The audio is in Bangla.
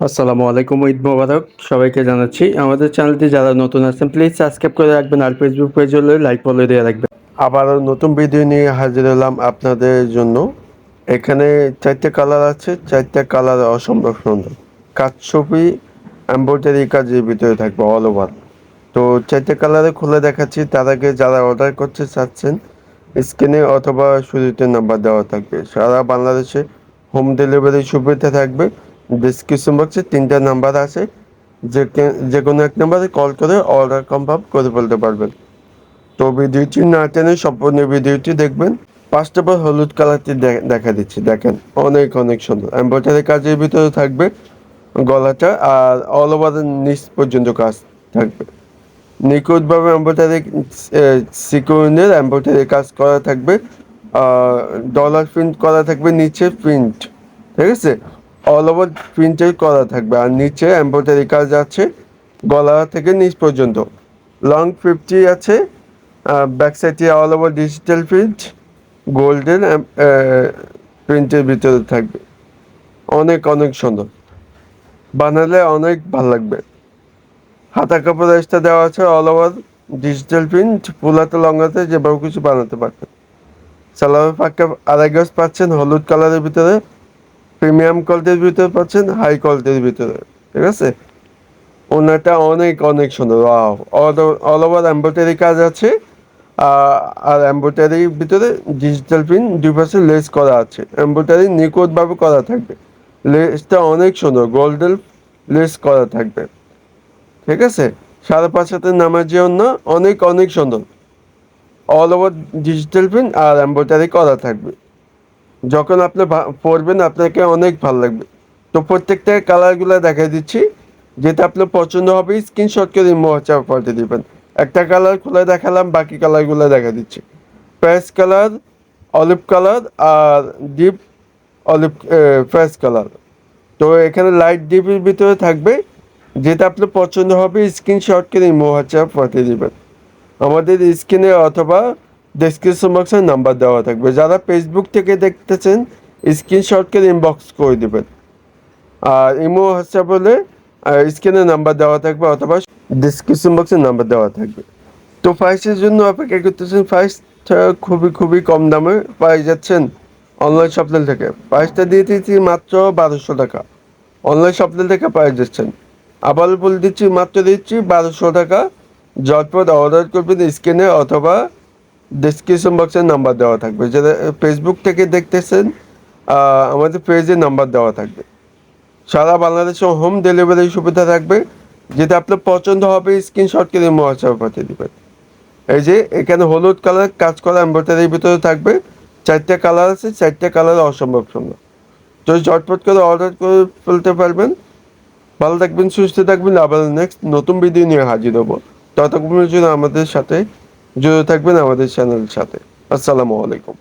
আসসালামু আলাইকুম, ঈদ মোবারক সবাইকে জানাচ্ছি। আমাদের চ্যানেলটি যারা নতুন আছেন প্লিজ সাবস্ক্রাইব করে রাখবেন আর ফেসবুক পেজ হলে লাইক ফলো দিয়ে রাখবেন। আবারও নতুন ভিডিও নিয়ে হাজির হলাম আপনাদের জন্য। এখানে চারটে কালার আছে, চারটে কালার অসম্ভব সুন্দর কাজ ছবি এম্ব্রয়ডারি কাজের ভিতরে থাকবে অল ওভার তো চারটে কালারে খুলে দেখাচ্ছি, তার আগে যারা অর্ডার করতে চাচ্ছেন স্ক্রিনে অথবা শুরুতে নাম্বার দেওয়া থাকবে। সারা বাংলাদেশে হোম ডেলিভারি সুবিধা থাকবে। ডিসক্রিপশন বক্সে তিনটা নাম্বার আছে। যে যে কোনো এক নাম্বারে কল করে অর্ডার কনফার্ম করে ফেলতে পারবেন। তো ভিডিওটি না টেনে সম্পূর্ণ ভিডিওটি দেখবেন। পাঁচটা পর হলুদ কালারটি দেখা দিচ্ছি, দেখেন। অনেক অনেক সুন্দর। এম্ব্রয়ডারি কাজের ভিতরে থাকবে গলাটা আর অল ওভার নিচ পর্যন্ত কাজ থাকবে। নিখুঁতভাবে এম্ব্রয়ডারি সিকুইনের এম্ব্রয়ডারি কাজ করা থাকবে। ডলার প্রিন্ট করা থাকবে, নিচে প্রিন্ট ঠিক আছে? অল ওভার প্রিন্টের করা থাকবে। আর নিচে এম্ব্রয়ডারি কাজ আছে, গলা থেকে নিচ পর্যন্ত। লং ফিফটি আছে ব্যাক সাইডে all over digital print golden প্রিন্টের ভিতরে থাকবে। অনেক অনেক সুন্দর। বানালে অনেক ভালো লাগবে। হাতা কাপড় এক্সট্রা দেওয়া আছে অল ওভার ডিজিটাল প্রিন্ট ফুলাতে, লঙ্গাতে যেভাবে কিছু বানাতে পারবেন। সালোয়ার পাক্কা আড়াই গজ পাচ্ছেন, হলুদ কালারের ভিতরে। প্রিমিয়াম কোয়ালিটির ভিতরে পাচ্ছেন, হাই কোয়ালিটির ভিতরে। ঠিক আছে? ওনাটা অনেক অনেক সুন্দর। অল ওভার এম্ব্রয়ডারি কাজ আছে। আর এম্ব্রয়ডারির ভিতরে ডিজিটাল প্রিন্ট দুই পাশে লেস করা আছে। এম্ব্রয়ডারি নিখুঁতভাবে করা থাকবে। লেসটা অনেক সুন্দর। গোল্ডেন লেস করা থাকবে। ঠিক আছে? সাড়ে পাঁচ হাতের নামাজি অন্য অনেক অনেক সুন্দর। অল ওভার ডিজিটাল প্রিন্ট আর এম্ব্রয়ডারি করা থাকবে। যখন আপনি পরবেন, আপনাকে অনেক ভালো লাগবে। তো প্রত্যেকটা কালারগুলো দেখাই দিচ্ছি। যেটা আপনার পছন্দ হবে স্ক্রিনশট করে হোয়াটসঅ্যাপ পাঠিয়ে দিবেন। একটা কালার খুলে দেখালাম, বাকি কালারগুলো দেখা দিচ্ছি। প্যাস কালার অলিভ কালার আর ডিপ অলিভ প্যাস কালার তো এখানে লাইট ডিপের ভিতরে থাকবে। যেটা আপনার পছন্দ হবে স্ক্রিনশট করে হোয়াটসঅ্যাপ পাঠিয়ে দেবেন। আমাদের স্ক্রিনে অথবা ডেসক্রিপশন বক্সে নাম্বার দেওয়া থাকবে। যারা ফেসবুক থেকে দেখতেছেন স্ক্রিনশট করে ইনবক্স করে দেবেন। আর ইমো হোয়াটসঅ্যাপ হলে স্ক্রিনে নাম্বার দেওয়া থাকবে অথবা ডিসক্রিপশন বক্সে নাম্বার দেওয়া থাকবে। তো প্রাইসের জন্য অপেক্ষা করতেছেন প্রাইসটা খুবই খুবই কম দামে পাই যাচ্ছেন অনলাইন শপলেন থেকে। প্রাইসটা দিয়ে দিচ্ছি মাত্র বারোশো টাকা। অনলাইন শপলেন থেকে পাই যাচ্ছেন। আবার বলে দিচ্ছি, মাত্র দিচ্ছি বারোশো টাকা। জটপট অর্ডার করবেন স্ক্রিনে অথবা ডিসক্রিপশন বক্সে নাম্বার দেওয়া থাকবে। যারা ফেসবুক থেকে দেখতেছেন আমাদের পেজে নাম্বার দেওয়া থাকবে। সারা বাংলাদেশে হোম ডেলিভারি সুবিধা থাকবে, যেটা আপনার পছন্দ হবে স্ক্রিনশট করে হোয়াটসঅ্যাপে পাঠিয়ে দেবেন। এই যে, এখানে হলুদ কালার কাজ করা এম্ব্রয়ডারির ভিতরে থাকবে। চারটে কালার আছে, চারটে কালার অসম্ভব সুন্দর। তো ঝটপট করে অর্ডার করে ফেলতে পারবেন, ভালো থাকবেন, সুস্থ থাকবেন। আবার নেক্সট নতুন ভিডিও নিয়ে হাজির হব। ততক্ষণের জন্য আমাদের সাথে জুড়ে থাকবেন আমাদের চ্যানেলের সাথে। আসসালামু আলাইকুম।